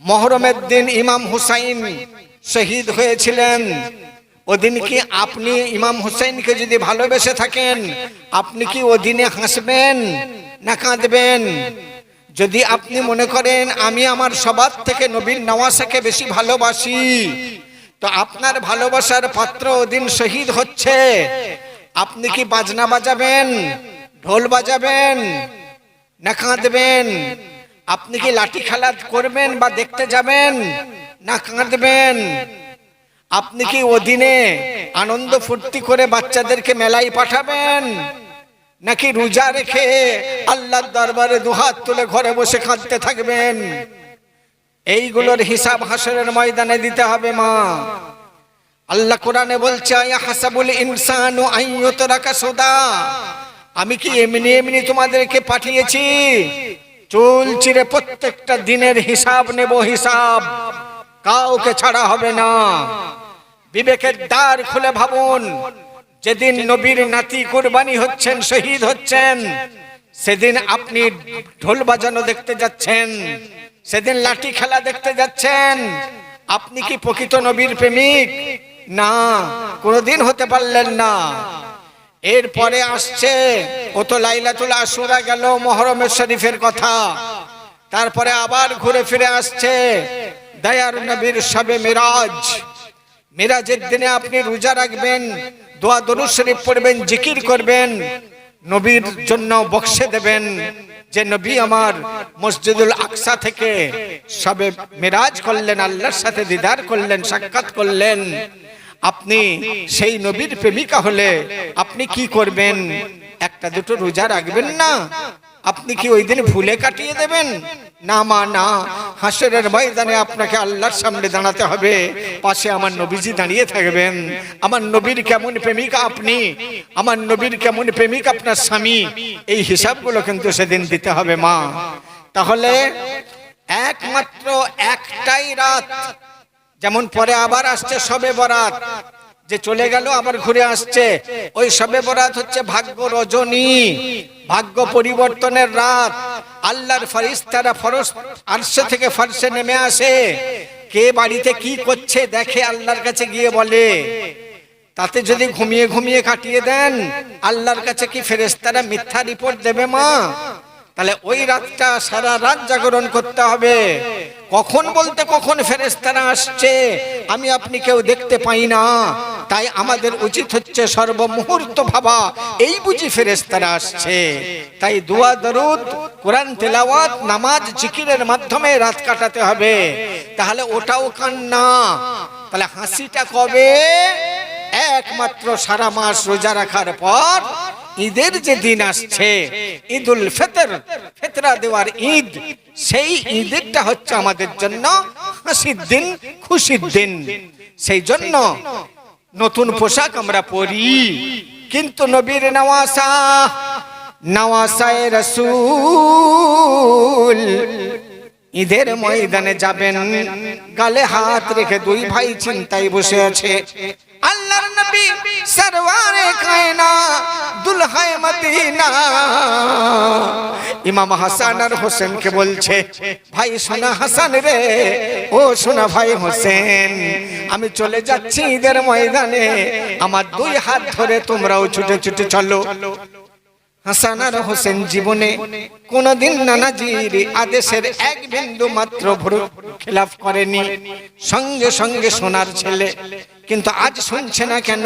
মহরমের দিন ইমাম হুসাইন শহীদ হয়েছিলেন। ওদিন কি আপনি ইমাম হুসাইনকে যদি ভালোবেসে থাকেন, আপনি কি ওদিনে হাসবেন না কাঁদবেন? যদি আপনি মনে করেন, আমি আমার সবার থেকে নবীন নওয়াসাকে বেশি ভালোবাসি, তো আপনার ভালোবাসার পাত্র ওদিন শহীদ হচ্ছে। আপনি কি বাজনা বাজাবেন, ঢোল বাজাবেন না কাঁদবেন? আপনি কি লাঠি খেলা করবেন বা দেখতে যাবেন? না কাঁদবেন আপনি কি ওদিনে আনন্দ ফুর্তি করে বাচ্চাদেরকে মেলায় পাঠাবেন? নাকি রোজা রেখে আল্লাহর দরবারে দুহাত তুলে ঘরে বসে কাঁদতে থাকবেন? এইগুলোর হিসাব হাসরের ময়দানে দিতে হবে, মা। আল্লাহ কোরআনে বলছে, আয়া হাসাবুল ইনসানু আইয়ুতরাকা সুদা। আমি কি এমনি এমনি তোমাদেরকে পাঠিয়েছি? চুল চিরে প্রত্যেকটা দিনের হিসাব নেব হিসাব। কাউকে ছাড়া হবে না। বিবেকের দ্বার খুলে ভাবুন, যেদিন নবীর নাতি কুরবানি হচ্ছেন, শহীদ হচ্ছেন, সেদিন আপনি ঢোল বাজানো দেখতে যাচ্ছেন, সেদিন লাঠি খেলা দেখতে যাচ্ছেন। আপনি কি প্রকৃত নবীর প্রেমিক? না, কোনোদিন হতে পারলেন না। এরপরে আসছে, ও তো লাইলাতুল আশুরা গেল, মহরমের শরীফের কথা। তারপরে আবার ঘুরে ফিরে আসছে, দয়ার নবীর সবে মিরাজ। মিরাজের দিনে আপনি রোজা রাখবেন, দোয়া দরুদ শরীফ পড়বেন, জিকির করবেন, নবীর জন্য বক্সে দেবেন যে, নবী আমার মসজিদুল আকসা থেকে সবে মিরাজ করলেন, আল্লাহর সাথে দিদার করলেন, সাক্ষাৎ করলেন। আপনি সেই নবীর প্রেমিকা হলে আপনি কি করবেন? একটা দুটো রোজা রাখবেন না? আপনি কি ওই দিন ভুলে কাটিয়ে দেবেন? না মা, না। হাসরের ময়দানে আপনাকে আল্লাহর সামনে দাঁড়াতে হবে। পাশে আমার নবীজি দাঁড়িয়ে থাকবেন। আমার নবীর কেমন প্রেমিকা আপনি? আমার নবীর কেমন প্রেমিক আপনার স্বামী? এই হিসাবগুলো কিন্তু সেদিন দিতে হবে মা। তাহলে একমাত্র একটাই রাত যেমন পরে আবার আসছে সবে বরাত, যে চলে গেল, আবার ঘুরে আসছে। ওই সবে বরাত হচ্ছে ভাগ্য রজনী, ভাগ্য পরিবর্তনের রাত। আল্লাহর ফরিস্তারা ফরস আরশে থেকে ফারসে নেমে আসে। কে বাড়িতে কি করছে দেখে আল্লাহর কাছে গিয়ে বলে, তাতে যদি ঘুমিয়ে ঘুমিয়ে কাটিয়ে দেন, আল্লাহর কাছে কি ফেরেস্তারা মিথ্যা রিপোর্ট দেবে মা? তাহলে ওই রাতটা সারা রাত জাগরণ করতে হবে। কখন বলতে কখন ফেরেস্তারা আসছে, আমি আপনি কেউ দেখতে পাই না। তাই আমাদের উচিত হচ্ছে সর্বমুহূর্ত ভাবা, এই বুঝি ফেরেস্তারা আসছে। তাই দোয়া, দরুদ, কোরআন, তেলাওয়াত, নামাজ, জিকিরের মাধ্যমে রাত কাটাতে হবে। তাহলে ওটাও কান্না। তাহলে হাসিটা কবে? একমাত্র সারা মাস রোজা রাখার পর ঈদের যে দিন আসছে, ঈদুল ফেতর, ফেতরা দেওয়ার ঈদ, সেই ঈদেরটা হচ্ছে আমাদের জন্য হাসির দিন, খুশির দিন। সেই জন্য নতুন পোশাক আমরা পরি। কিন্তু নবীর নওয়াসা, নওয়াসায় রসুল ঈদের ময়দানে যাবেন। গালে হাত রেখে দুই ভাই চিন্তায় বসে আছে। আল্লাহর নবী সরওয়ারে কায়না দুলহায় মদিনা। ইমাম হাসান আর হোসেনকে বলছে, ভাই সোনা হাসান রে, ও সোনা ভাই হোসেন, আমি চলে যাচ্ছি ঈদের ময়দানে, আমার দুই হাত ধরে তোমরাও ছুটে ছুটে চলো। হাসান আর হোসেন জীবনে কোনদিন নানাজির আদেশের এক বিন্দু মাত্র খেলাফ করেনি। সঙ্গে সঙ্গে সোনার ছেলে। কিন্তু আজ শুনছে না কেন,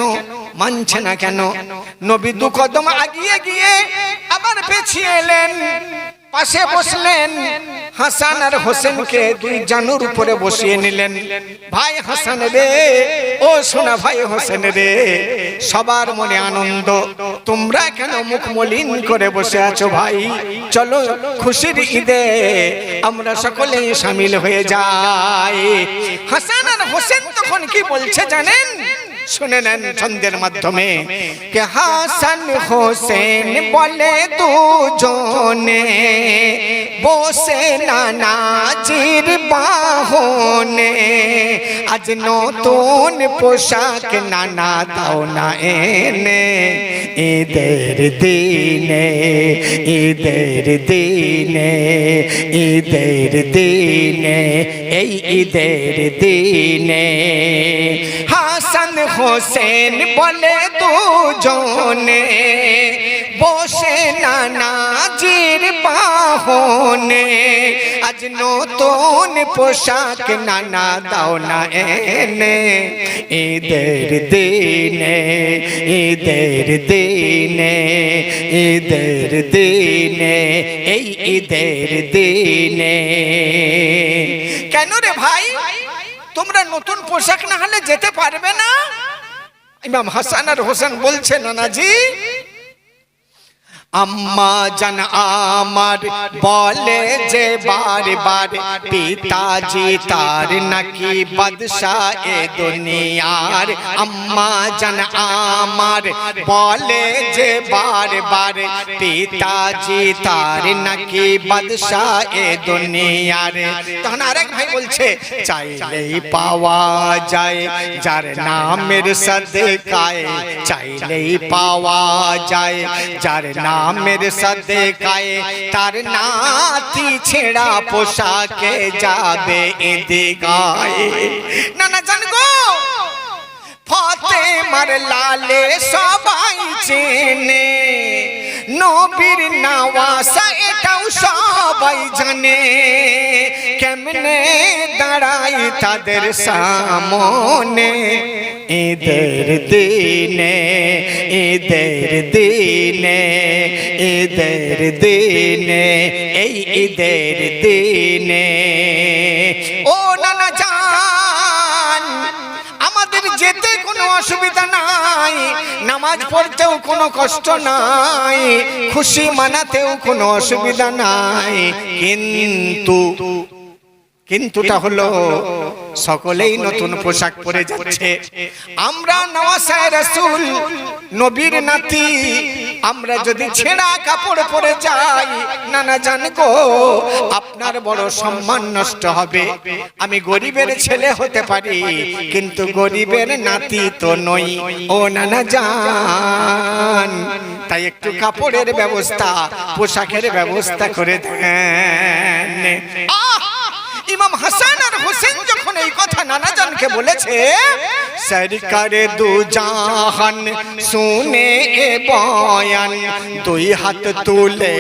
মানছে না কেন? নবী দু কদম আগিয়ে গিয়ে আবার পেছিয়ে এলেন। পাশে বসলেন হাসান আর হোসেনকে দুই জানুর উপরে বসিয়ে নিলেন। ভাই হাসান রে ও সোনা ভাই হোসেন রে সবার মনে আনন্দ। তোমরা কেন মুখ মলিন করে বসে আছো ভাই? চলো খুশির ঈদে আমরা সকলেই সামিল হয়ে যাই। হাসান আর হোসেন তখন কি বলছে জানেন? শুনে নেন ছন্দের মাধ্যমে কে হাসান হোসেন বলে দুজনে বসে নানাজির বাহনে। আজ নতুন পোশাক নানা দাও না এনে। ঈদের দিনে ঈদের দিনে ঈদের দিনে এই ঈদের দিনে হাসান হোসেন বলে দুজনে, বসে নানাজির বাহনে। আজ নতুন পোশাক নানা দাও না এনে, ঈদের দিনে ঈদের দিনে ঈদের দিনে, এই ঈদের দিনে। কেন রে ভাই? তোমরা নতুন পোশাক না হলে যেতে পারবে না? ইমাম হাসান আর হোসেন বলছে নানাজি আম্মা জান আমার বলে যে বারবার পিতাজি তার নাকি বাদশাহ এ দুনিয়ার। আম্মা জান আমার বলে যে বারবার পিতাজি তার নাকি বাদশাহ এ দুনিয়ার। তখন আরেক ভাই বলছে, চাইলেই পাওয়া যায়, যার নামের সদকায় চাইলেই পাওয়া যায়, যার নামের সদকায় তার নাতি ছেঁড়া পোশাকে যাবে এতে গায়ে না না জান গো ফতে মার লালে সবাই চেনে, নবীর নাওয়াসা এটাও সবাই জানে। কেমনে দাঁড়াই তাদের সামনে ঈদের দিনে ঈদের দিনে ঈদের দিনে, এই ঈদের দিনে, ও নানা জান, আমাদের যেতে কোনো অসুবিধা নাই, নামাজ পড়তেও কোনো কষ্ট নাই, খুশি মানাতেও কোনো অসুবিধা নাই, কিন্তু কিন্তুটা হলো সকলেই নতুন পোশাক পরে যাচ্ছে। আমরা নওয়াসায় রাসূল, নবীর নাতি, আমরা যদি ছেঁড়া কাপড় পরে যাই, নানা জান গো, আপনার বড় সম্মান নষ্ট হবে। আমি গরিবের ছেলে হতে পারি, কিন্তু গরিবের নাতি তো নই। ও নানা জান, তাই একটু কাপড়ের ব্যবস্থা, পোশাকের ব্যবস্থা করে দেন। আহ! ইমাম হাসান আর হোসেন যখন এই কথা নানাজনকে বলেছে সরকারে দু জাহান শুনে এ বয়ান দুই হাত তুলে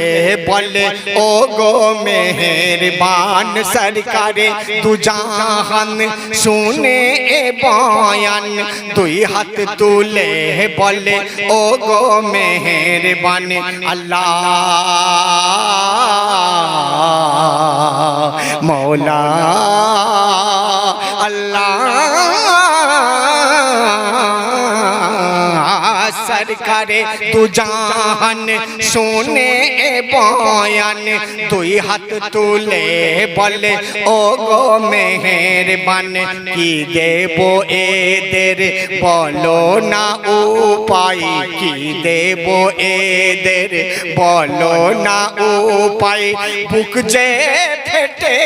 বলে ও গো মেহেরবান সরকারে দু জাহান শুনে এ বয়ান দুই হাত তুলে বলে ও গো মেহেরবান আল্লাহ সরকারে তু জাহান শুনে বয়ান দুই হাত তুলে বলে ও গো মেহেরবান কি দেব এদের বলো না উপায় কি দেব এদের বলো না উপায় বুক যে ফেটে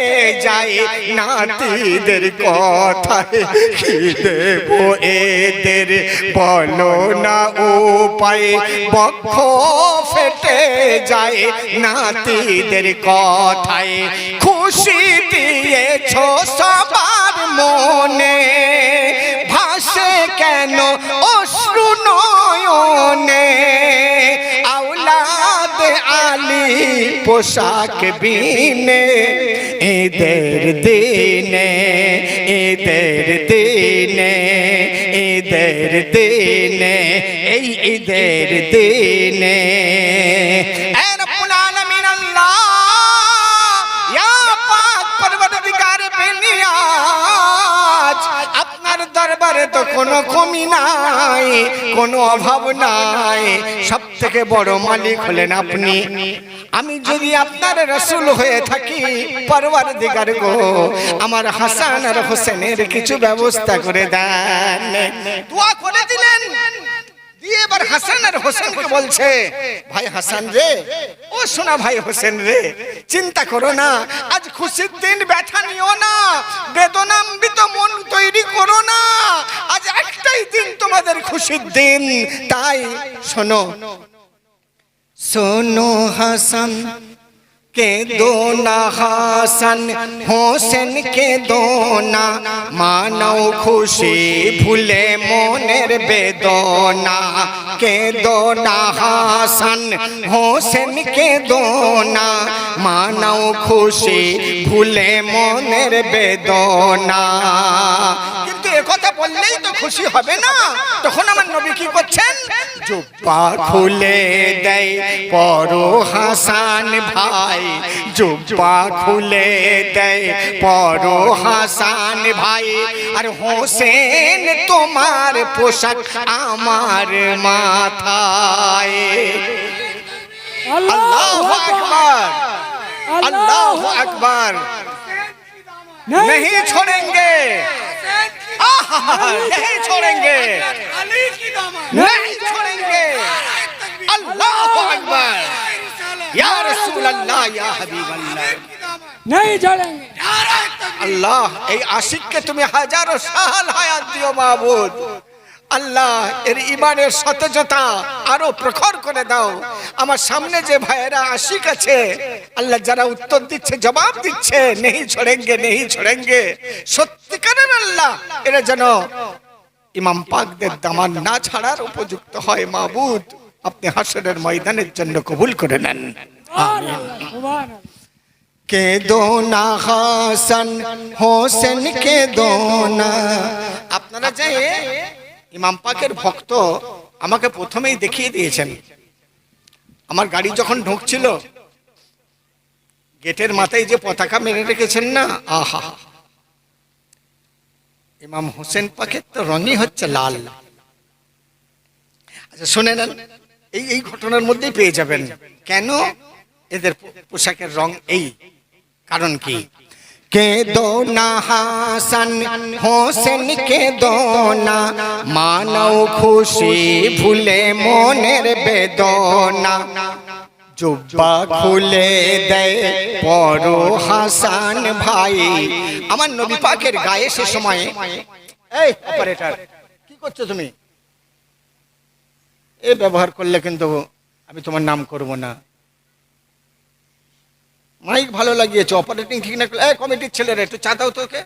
যায় নাতিদের কথায়। কি দেব এদের বলো না উপায়? বক্ষ ফেটে যায় নাতিদের কথায়। খুশি দিয়েছ সবার মনে। ভাসে কেন অশ্রু নয়নে? আলী পোশাক বিনে এদের দিনে এদের দিনে এদের দিনে এই ঈদের দিনে দরবারে তো কোনো কমি নাই, কোনো অভাব নাই। সব থেকে বড় মালিক হলেন আপনি। আমি যদি আপনার রসুল হয়ে থাকি পরবার দিগার গো, আমার হাসান আর হোসেনের কিছু ব্যবস্থা করে দেন। দোয়া করে দিলেন। দিয়ে এবার হাসান আর হোসেনকে বলছে ভাই হাসান রে ও শোনা ভাই হোসেন রে চিন্তা করো না আজ খুশির দিন ব্যথা নিও না বেদনাম্বিত মন তৈরি করো না আজ একটাই দিন তোমাদের খুশির দিন তাই শোনো। শোনো হাসান কে দোনা হাসান, হোসেন কে দোনা মানও খুশি ভুলে মনের বেদনা। কে দোনা হাসান, হোসেন কে দোনা মানও খুশি ভুলে মনের বেদনা। বললেই তো খুশি হবে না। তখন আমার নবী কি করছেন? জুব্বা খুলে দেয় পর হাসান ভাই। জুব্বা খুলে দেয় পর হাসান ভাই। আর হোসেন তোমার পোশাক আমার মাথায়। আল্লাহ আকবার। আল্লাহ আকবার। नहीं छोड़ेंगे। नहीं छोड़ेंगे। नहीं छोड़ेंगे। अल्लाह अकबर। या रसूल अल्लाह या हबीब अल्लाह नहीं छोड़ेंगे अल्लाह आशिक के तुम्हें हज़ारों साल हयात दियो महबूद আল্লাহ এর ইমানের সতেজতা আরও প্রখর করে দাও। আমার সামনে যে ভাইয়েরা আশিক আছে আল্লাহ যারা উত্তর দিচ্ছে জবাব দিচ্ছে নেই ছড়েঙ্গে নেই ছড়েঙ্গে সত্যিকারের আল্লাহ এরা যেন ইমাম পাকদের দামান না ছাড়ার উপযুক্ত হয়। মাবুদ আপনি হাসরের ময়দানের জন্য কবুল করে নেন। কে দোনা হাসান হোসেন কে দোনা আপনারা যে ইমাম পাকের ভক্ত আমাকে প্রথমেই দেখিয়ে দিয়েছেন। আমার গাড়ি যখন ঢুকছিল, গেটের মাথায় যে পতাকা মেরে রেখেছেন না, আহা! ইমাম হোসেন পাকের তো রঙই হচ্ছে লাল। আচ্ছা শুনে নেন, এই এই ঘটনার মধ্যেই পেয়ে যাবেন। কেন এদের পোশাকের রং এই? কারণ কি? কে দোনা হাসান? হোসেন কে দোনা মানও খুশি ভুলে মনের বেদনা। জুব্বা খুলে দেয় পর হাসান ভাই। আমার নবী পাকের গায়ে সে সময় এই অপারেটর কি করছ তুমি? এ ব্যবহার করলে কিন্তু আমি তোমার নাম করব না। মাইক ভালো লাগিয়েছে অপারেটিং ঠিক না এই কমিটির ছেলেরা একটু চা দাও তোকে।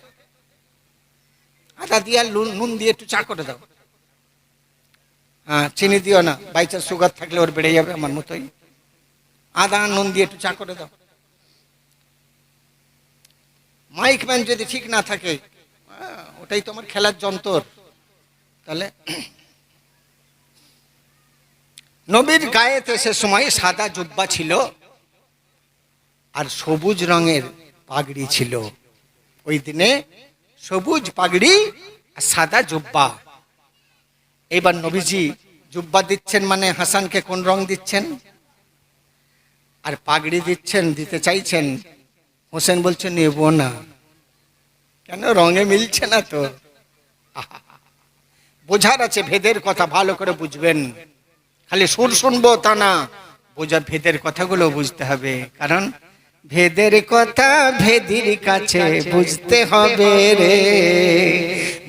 আদা দিয়ে নুন নুন দিয়ে একটু চা করে দাও। হ্যাঁ চিনি দিও না বাই চান্স সুগার থাকলে ওর বেড়ে যাবে আমার মতোই। আদা নুন দিয়ে একটু চা করে দাও। মাইক ম্যান যদি ঠিক না থাকে ওটাই তোমার খেলার যন্তর। তাহলে নবীর গায়েতে সে সময় সাদা জুব্বা ছিল। আর সবুজ রঙের পাগড়ি ছিল। ওই দিনে সবুজ পাগড়ি আর সাদা জুব্বা। এবার নবীজি জুব্বা দিচ্ছেন মানে হাসানকে কোন রং দিচ্ছেন? আর পাগড়ি দিচ্ছেন, দিতে চাইছেন। হোসেন বলছে, নেব না। কেন? রঙে মিলছে না তো। বোঝার আছে, ভেদের কথা ভালো করে বুঝবেন। খালি সুর শুনব তা না। বোঝা ভেদের কথাগুলো বুঝতে হবে। কারণ ভেদের কথা ভেদির কাছে বুঝতে হবে রে।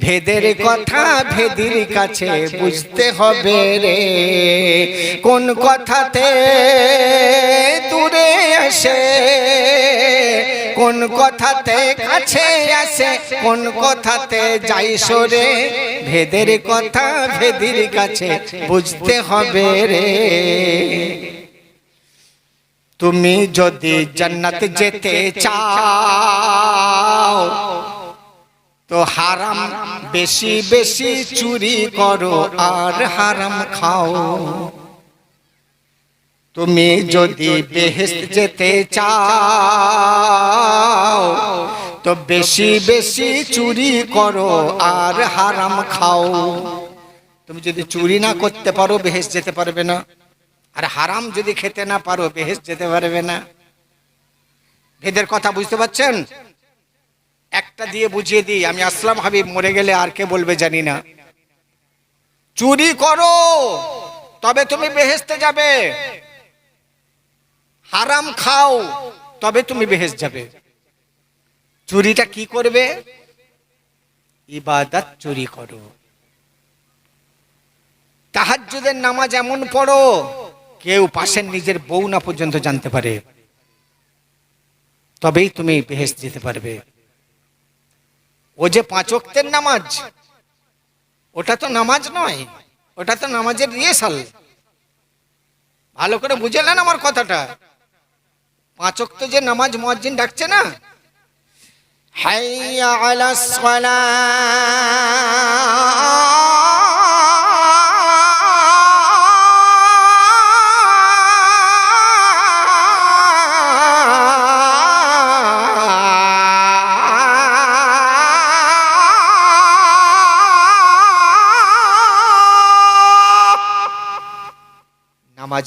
ভেদের কথা ভেদির কাছে বুঝতে হবে রে। কোন কথাতে দূরে আসে, কোন কথাতে কাছে আসে, কোন কথাতে যাই সরে। ভেদের কথা ভেদির কাছে বুঝতে হবে রে। তুমি যদি জান্নাত যেতে চাও, তো হারাম বেশি বেশি চুরি করো আর হারাম খাও। তুমি যদি বেহেস্ত যেতে চাও, তো বেশি বেশি চুরি করো আর হারাম খাও। তুমি যদি চুরি না করতে পারো বেহেস যেতে পারবে না। আর হারাম যদি খেতে না পারো বেহেস যেতে পারবে না। ভেদের কথা বুঝতে পারছেন? একটা দিয়ে বুঝিয়ে দিই, আমি আসলাম হাবিব, মরে গেলে আর কে বলবে জানি না। চুরি করো, তবে তুমি বেহেস্তে যাবে। হারাম খাও, তবে তুমি বেহেস যাবে। চুরিটা কি করবে? ইবাদত চুরি করো। তাহাজ্জুদের নামাজ এমন পড়ো কেউ পাশের নিজের বউ না পর্যন্ত জানতে পারে, তবেই তুমি বেহেস যেতে পারবে। ও যে পাঁচ ওয়াক্তের নামাজ, ওটা তো নামাজ নয়, ওটা তো নামাজের রিয়েসাল ভালো করে বুঝে বুঝলেন আমার কথাটা। পাঁচ ওয়াক্ত যে নামাজ মুয়াজ্জিন ডাকছে না? হাইয়া আলাস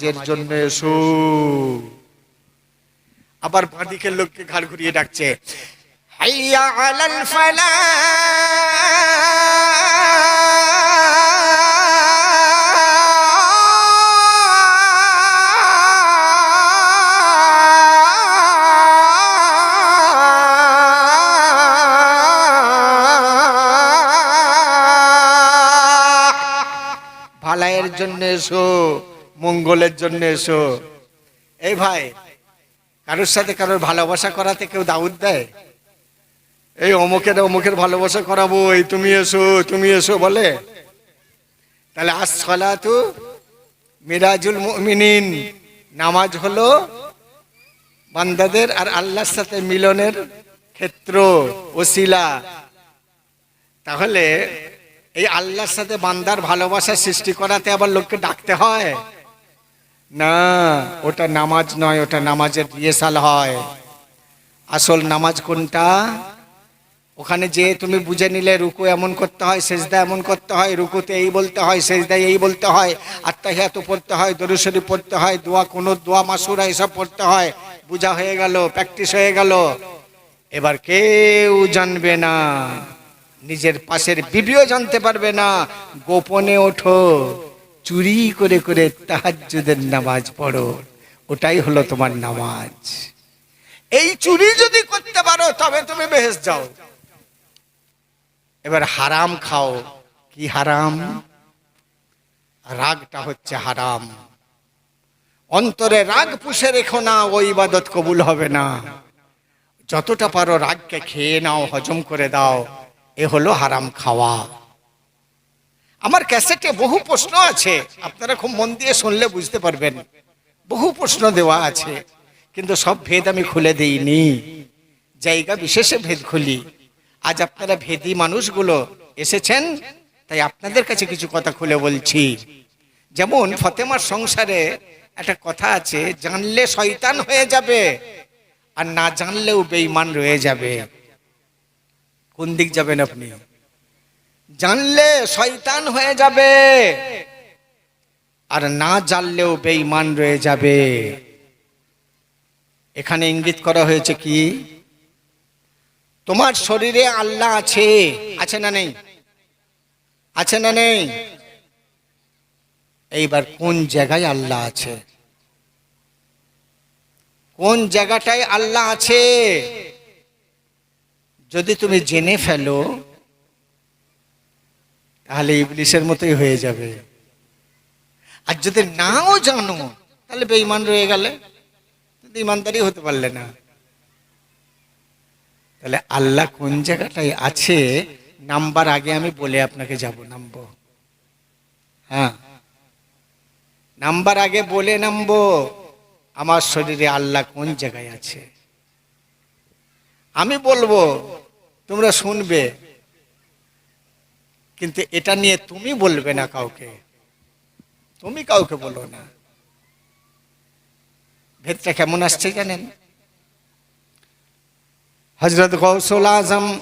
নামাজের জন্য এসো। আবার বাঁদিকের লোককে ঘাড় ঘুরিয়ে ডাকছে। ফালাহ ভালাইয়ের জন্য এসো। মঙ্গলের জন্য এসো। এই ভাই, কারোর সাথে কারোর ভালোবাসা করাতে কেউ দাউদ দেয়? এই অমুকের অমুকের ভালোবাসা করাবো, এই তুমি এসো তুমি এসো বলে? তাহলে আজ সলাতু মিরাজুল মিনিন নামাজ হলো বান্দাদের আর আল্লাহর সাথে মিলনের ক্ষেত্র, ওসিলা। তাহলে এই আল্লাহর সাথে বান্দার ভালোবাসা সৃষ্টি করাতে আবার লোককে ডাকতে হয়? না, ওটা নামাজ নয়, ওটা নামাজের রিয়েসাল হয়। আসল নামাজ কোনটা? ওখানে যে তুমি বুঝে নিলে রুকু এমন করতে হয়, সেজদা এমন করতে হয়, রুকুতে এই বলতে হয়, সেজদায় এই বলতে হয় আত্মাহিয়াত পড়তে হয় দরুশরী পড়তে হয়, দোয়া কোনো দোয়া, মাসুরা এসব পড়তে হয়, বুঝা হয়ে গেল, প্র্যাকটিস হয়ে গেল। এবার কেউ জানবে না, নিজের পাশের বিবিও জানতে পারবে না, গোপনে ওঠো। চুরি করে করে তাহাজ্জুদের নামাজ পড়ো, ওটাই হলো তোমার নামাজ। এই চুরি যদি করতে পারো, তবে তুমি বেহেস যাও। এবার হারাম খাও। কি হারাম? রাগটা হচ্ছে হারাম। অন্তরে রাগ পুষে রেখো না ওই ইবাদত কবুল হবে না। যতটা পারো রাগকে খেয়ে নাও, হজম করে দাও। এ হলো হারাম খাওয়া। আমার ক্যাসেটে বহু প্রশ্ন আছে। আপনারা খুব মন দিয়ে শুনলে বুঝতে পারবেন। বহু প্রশ্ন দেওয়া আছে, কিন্তু সব ভেদ আমি খুলে দিইনি। জায়গা বিশেষে ভেদ খুলি। আজ আপনারা ভেদি মানুষগুলো এসেছেন, তাই আপনাদের কাছে কিছু কথা খুলে বলছি। যেমন ফতেমার সংসারে একটা কথা আছে, জানলে শয়তান হয়ে যাবে, আর না জানলেও বেঈমান রয়ে যাবে। কোন দিক যাবেন আপনি? জানলে শয়তান হয়ে যাবে। আর না জানলেও বেঈমান রয়ে যাবে। এখানে ইঙ্গিত করা হয়েছে কি? তোমার শরীরে আল্লাহ আছে। আছে না নেই? আছে না নেই? এইবার কোন জায়গায় আল্লাহ আছে? কোন জায়গাটায় আল্লাহ আছে? যদি তুমি জেনে ফেলো তাহলে ইবলিশের মতোই হয়ে যাবে। আর যদি নাও জানো, তাহলে বেঈমান রয়ে গেলে ইমানদারি হতে পারলে না। তাহলে আল্লাহ কোন জায়গাটায় আছে, নাম্বার আগে আমি বলে আপনাকে যাব, নামবো। হ্যাঁ। নাম্বার আগে বলে নামবো, আমার শরীরে আল্লাহ কোন জায়গায় আছে। আমি বলব, তোমরা শুনবে কিন্তু এটা নিয়ে তুমি বলবে না কাউকে। তুমি কাউকে বলো না। ভেদটা কেমন আসছে জানেন? হজরত গৌসুল আজম,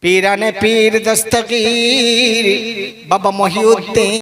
পীরানে পীর দস্তগীর, বাবা মহিউদ্দিন